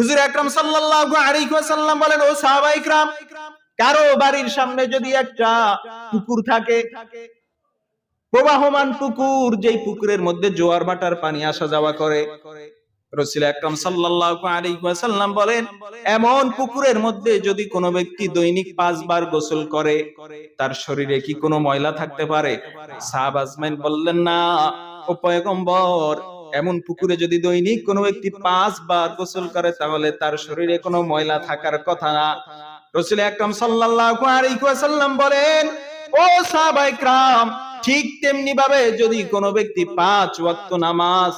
হুজুর আকরাম সাল্লাল্লাহু আলাইহি ওয়াসাল্লাম বলেন ও সাহাবায়ে کرام কারো বাড়ির সামনে যদি একটা পুকুর থাকে প্রবাহমান পুকুর যেই পুকুরের মধ্যে জোয়ার ভাটার পানি আসা যাওয়া করে রসুল আকরাম সাল্লাল্লাহু আলাইহি ওয়াসাল্লাম বলেন এমন পুকুরের মধ্যে যদি কোনো ব্যক্তি দৈনিক পাঁচবার গোসল করে তার শরীরে কি কোনো ময়লা থাকতে পারে সাহাব আজমাইন বললেন না ও পয়গম্বর এমন পুকুরে যদি দৈনিক কোনো ব্যক্তি পাঁচবার গোসল করে তাহলে তার শরীরে কোনো ময়লা থাকার কথা না রসুল আকরাম সাল্লাল্লাহু আলাইহি ওয়াসাল্লাম বলেন ও সাহাবায়ে کرام ঠিক তেমনি ভাবে যদি কোনো ব্যক্তি পাঁচ ওয়াক্ত নামাজ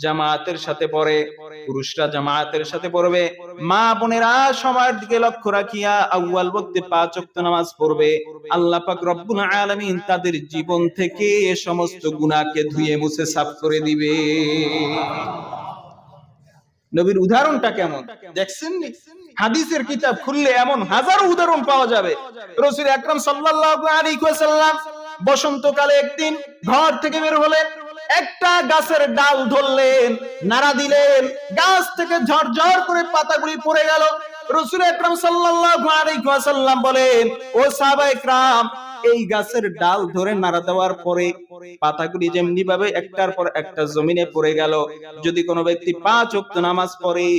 জামাতের সাথে পড়ে পুরুষরা জামাতের সাথে পড়বে। মা বোনেরা সময়ের দিকে লক্ষ্য রাখিয়া আউয়াল বক্তে পাঁচ ওয়াক্ত নামাজ পড়বে। আল্লাহ পাক রব্বুল আলামিন তাদের জীবন থেকে সমস্ত গুনাহকে ধুয়ে মুছে সাফ করে দিবে। নবীর উদাহরণটা কেমন? দেখছেন হাদিসের কিতাব খুললে এমন হাজারো উদাহরণ পাওয়া যাবে। রসুল আকরাম সাল্লাল্লাহু আলাইহি ওয়াসাল্লাম বসন্তকালে একদিন ঘর থেকে বের হলেন। একটা গাছের ডাল ধরলেন, নাড়া দিলেন, গাছ থেকে ঝরঝর করে পাতাগুলি পড়ে গেল। রসুল আকরাম সাল্লাল্লাহু আলাইহি বলেন, ও সাহাবায়ে একরাম, এই গাছের ডাল ধরে নাড়া দেওয়ার পরে পাতাগুলি যেমনি ভাবে একটার পর একটা জমিনে পড়ে গেল। যদি কোনো ব্যক্তি পাঁচ ওয়াক্ত নামাজ পড়ে,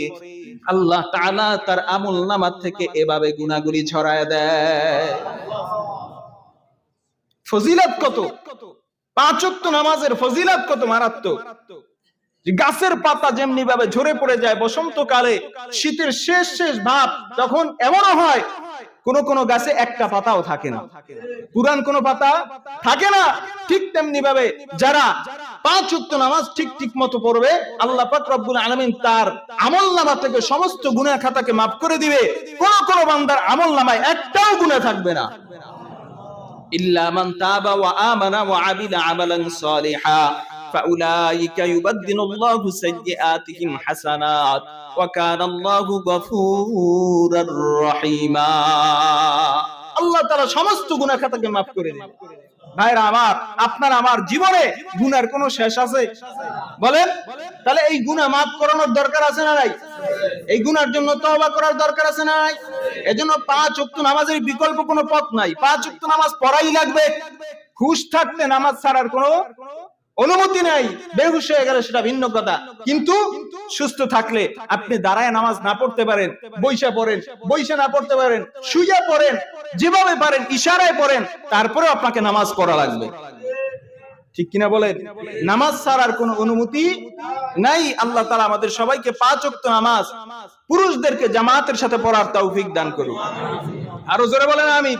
আল্লাহ তাআলা তার আমল নামার থেকে এভাবে গুনাহগুলি ছড়ায় দেয়। ফজিলত কত? পাঁচ নামাজের ফজিলত কত মারাত্মক? গাছের পাতা যেমনি ভাবে ঝরে পড়ে যায়, বসন্তকালে শীতের শেষ শেষ ভাব তখন এমনও হয়, কোন কোন গাছে একটা পাতাও থাকে না। পুরান কোন পাতা থাকে না, ঠিক তেমনি ভাবে যারা পাঁচ উক্ত নামাজ ঠিক ঠিক মতো পড়বে, আল্লাহ পাক রব্বুল আলামিন তার আমল নামা থেকে সমস্ত গুনাহ খাতাকে মাফ করে দিবে। কোন কোন বান্দার আমল নামায় একটাও গুনাহ থাকবে না। إلا من تاب وآمن وعمل عملا صالحا فأولئك يبدل الله سيئاتهم حسنات وكان الله غفورا رحيما আল্লাহ তাআলা সমস্ত গুনাহ খাতাকে মাফ করে দেন ভাইরা আমার আপনার আমার জীবনে গুনার কোনো শেষ আছে বলেন তাহলে এই গুনাহ মাফ করানোর দরকার আছে না নাই এই গুনার জন্য তওবা করার দরকার আছে নাই? এজন্য পাঁচ ওয়াক্ত নামাজের বিকল্প কোনো পথ নাই। পাঁচ ওয়াক্ত নামাজ পড়াই লাগবে। খুশ থাকতে নামাজ ছাড়ার কোনো অনুমতি নাই। বেহুশ হয়ে গেলে সেটা ভিন্ন কথা। কিন্তু সুস্থ থাকলে আপনি দাঁড়ায় নামাজ না পড়তে পারেন বইসা পড়েন বইসা না পড়তে পারেন, শুইয়া পড়েন, যেভাবে পারেন, ইশারায় পড়েন তারপরে আপনাকে নামাজ পড়া লাগবে। ঠিক কিনা বলে নামাজ ছাড়ার কোনো অনুমতি নাই। আল্লাহ তালা আমাদের সবাইকে পাঁচ অক্ত নামাজ পুরুষদেরকে জামাতের সাথে পড়ার তৌফিক দান করুন আরও জোরে বলেন আমি